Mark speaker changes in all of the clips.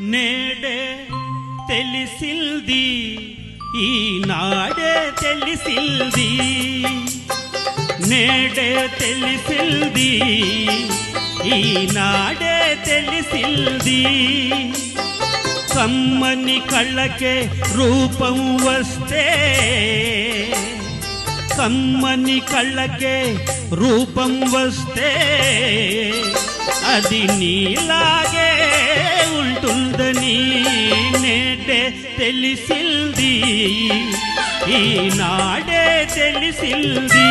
Speaker 1: నేడే తెలిసింది ఈనాడే తెలిసింది. నేడే తెలిసింది ఈనాడే తెలిసింది. కమ్మని కళ్ళకే రూపం వస్తే కమ్మని కళ్ళకే రూపం వస్తే అది నీలాగే తెలిసింది. ఈనాడే తెలిసింది.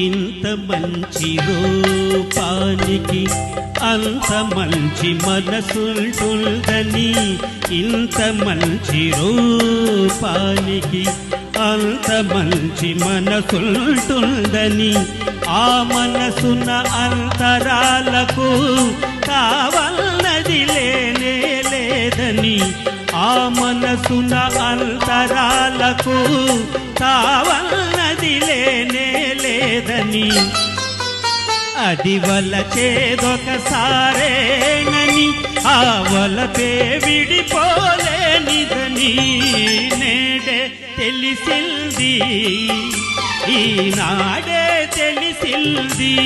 Speaker 1: ఇంత మంచి రూపానికి అంత మంచి మనసుంటుందని ఇంత మంచి రూపానికి అంత మంచి మనసుంటుందని ఆ మనసున అంతరాలకు కావలనది లేనే లేదని ఆ మనసున అంతరాలకు కావలనది లేనే లేదని. అది వల్ల చేదొకసారేనని ఆ వలపే విడిపోలేనిదని నేడే తెలిసింది. ఈనాడే తెలిసింది.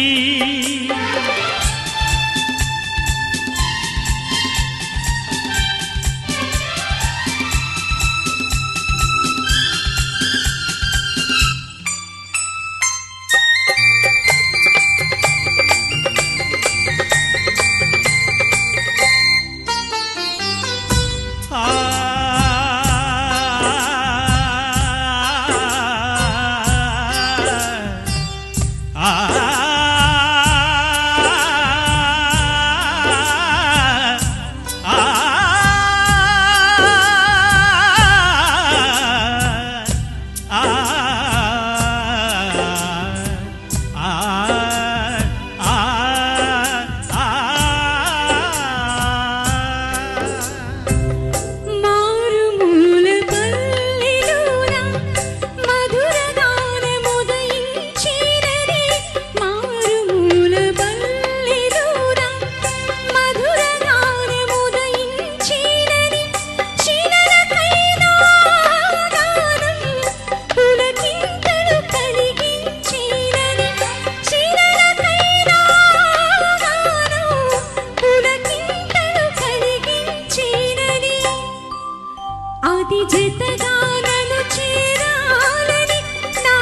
Speaker 2: అది జతగా నన్ను చేరాలని నా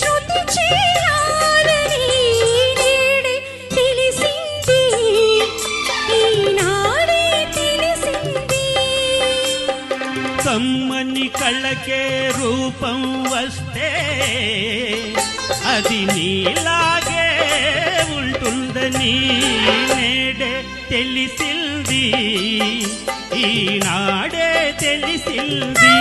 Speaker 2: శృతి చేయాలని నేడే తెలిసింది. ఈనాడే తెలిసింది.
Speaker 1: కమ్మని కళ్ళకే రూపం వస్తే అది నీలాగే ఉంటుందని నేడే తెలిసింది. ఈనాడే తెలిసింది.